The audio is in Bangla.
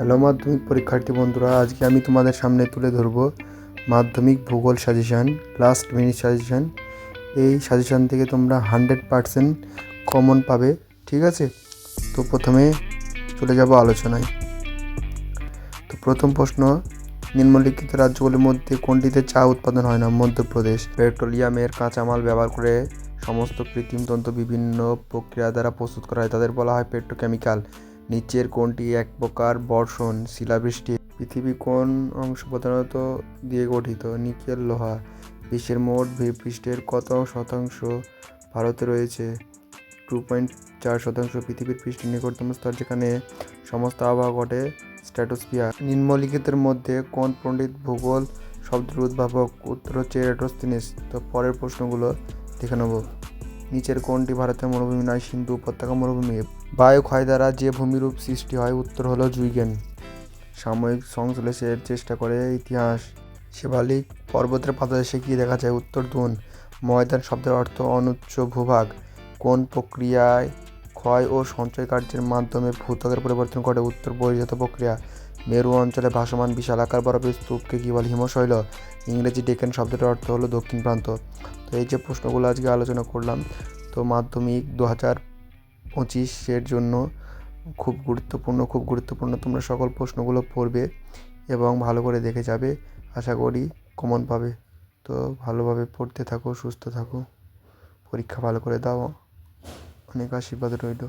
হ্যালো মাধ্যমিক পরীক্ষার্থী বন্ধুরা, আজকে আমি তোমাদের সামনে তুলে ধরব মাধ্যমিক ভূগোল সাজেশান লাস্ট মিনিট সাজেশান এই সাজেশান থেকে তোমরা হান্ড্রেড পারসেন্ট কমন পাবে, ঠিক আছে? তো প্রথমে চলে যাব আলোচনায়। তো প্রথম প্রশ্ন, নিম্নলিখিত রাজ্যগুলির মধ্যে কোনটিতে চা উৎপাদন হয় না? মধ্যপ্রদেশ, পেট্রোলিয়ামের কাঁচামাল ব্যবহার করে সমস্ত কৃত্রিম তন্ত্র বিভিন্ন প্রক্রিয়া দ্বারা প্রস্তুত করা হয়। তাদের বলা হয় পেট্রোকেমিক্যাল নিচের কোনটি এক প্রকার বর্ষণ, শিলাবৃষ্টি। পৃথিবী কোন অংশ প্রধানত দিয়ে গঠিত? নিকেল লোহা। বিশ্বের মোট ভূপৃষ্ঠের কত শতাংশ ভারতে রয়েছে? টু পয়েন্ট চার শতাংশ পৃথিবীর পৃষ্ঠের নিকটতম স্তর, যেখানে সমস্ত আবহাওয়া ঘটে স্ট্র্যাটোস্ফিয়ার নিম্নলিখিতের মধ্যে কোন পণ্ডিত ভূগোল শব্দের উদ্ভাবক উত্তর হচ্ছে তো পরের প্রশ্নগুলো দেখে নেব। নিচের কোনটি ভারতের মরুভূমি নয়, সিন্ধু উপত্যকা মরুভূমি। বায়ু ক্ষয় দ্বারা যে ভূমিরূপ সৃষ্টি হয়, উত্তর হলো জুইগেন। সাময়িক সংশ্লেষের চেষ্টা করে ইতিহাস। শিবালিক পর্বতের পাদদেশে কী দেখা যায়? উত্তর দুন। ময়দান শব্দের অর্থ অনুচ্চ ভূভাগ। কোন প্রক্রিয়ায় ক্ষয় ও সঞ্চয় কার্যের মাধ্যমে ভূত্বকের পরিবর্তন ঘটে উত্তর বহির্জাত প্রক্রিয়া। মেরু অঞ্চলে ভাসমান বিশাল আকার বরফের স্তূপকে কী বলে হিমশৈল। ইংরেজি ডেকেন শব্দটার অর্থ হলো দক্ষিণ প্রান্ত। তো এই যে প্রশ্নগুলো আজকে আলোচনা করলাম, তো মাধ্যমিক দু হাজার পঁচিশের জন্য খুব গুরুত্বপূর্ণ খুব গুরুত্বপূর্ণ তোমরা সকল প্রশ্নগুলো পড়বে এবং ভালো করে দেখে যাবে। আশা করি কমন পাবে। তো ভালোভাবে পড়তে থাকো, সুস্থ থাকো। পরীক্ষা ভালো করে দাও। অনেক আশীর্বাদ রইল।